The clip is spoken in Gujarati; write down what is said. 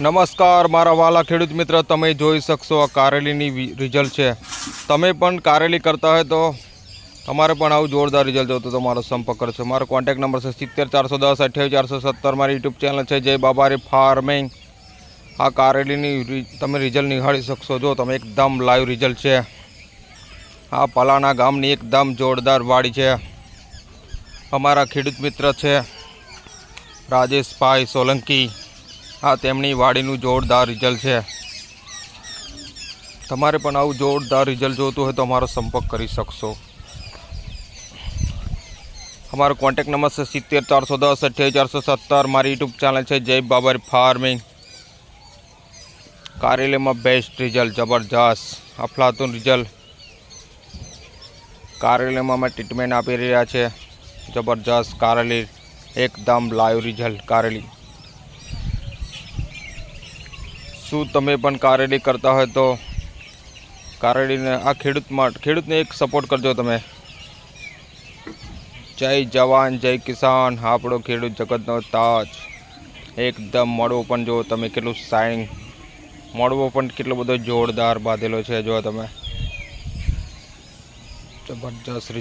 નમસ્કાર, મારા વાલા ખેડૂત મિત્ર, તમે જોઈ શકશો આ કારેલીની રિઝલ્ટ છે. તમે પણ કારેલી કરતા હોય તો તમારે પણ આવું જોરદાર રિઝલ્ટ જોતો તો તમારો સંપર્ક કરશો. મારો કોન્ટેક્ટ નંબર છે સિત્તેર ચારસો દસ અઠ્યાવીસ ચારસો સત્તર. મારી યુટ્યુબ ચેનલ છે જય બાબારી ફાર્મિંગ આ કારેલીની તમે રિઝલ્ટ નિહાળી શકશો. જો તમે એકદમ લાઈવ રિઝલ્ટ છે. આ પલાના ગામની એકદમ જોરદાર વાડી છે. અમારા ખેડૂત મિત્ર છે. રાજેશભાઈ સોલંકી. આ તેમની વાડીનું જોરદાર રિઝલ્ટ છે. તમારે પણ આવું જોરદાર રિઝલ્ટ જોતું હોય તો અમારો સંપર્ક કરી શકશો. અમારો કોન્ટેક નંબર છે સિત્તેર ચારસો દસ, અઠ્યાવીસ ચારસો સત્તર. મારી યુટ્યુબ ચેનલ છે જય બાબર ફાર્મિંગ કારેલીમાં બેસ્ટ રિઝલ્ટ જબરજસ્ત. અફલાતુન રિઝલ્ટ કારેલીમાં અમે ટ્રીટમેન્ટ આપી રહ્યા છે. જબરજસ્ત, કારેલી. એકદમ લાઈવ રિઝલ્ટ કારેલી. શું તમે પણ કારેલી કરતા હોય તો કારેલીને આ ખેડૂત માટે ખેડૂતને એક સપોર્ટ કરજો તમે. જય જવાન, જય કિસાન. આપણો ખેડૂત જગતનો તાજ. એકદમ મોડવો પણ જો તમે કેટલું શાઇનિંગ મોડવો પણ કેટલો બધો જોરદાર બાંધેલો છે, જો તમે. જબરજસ્ત રિઝલ્ટ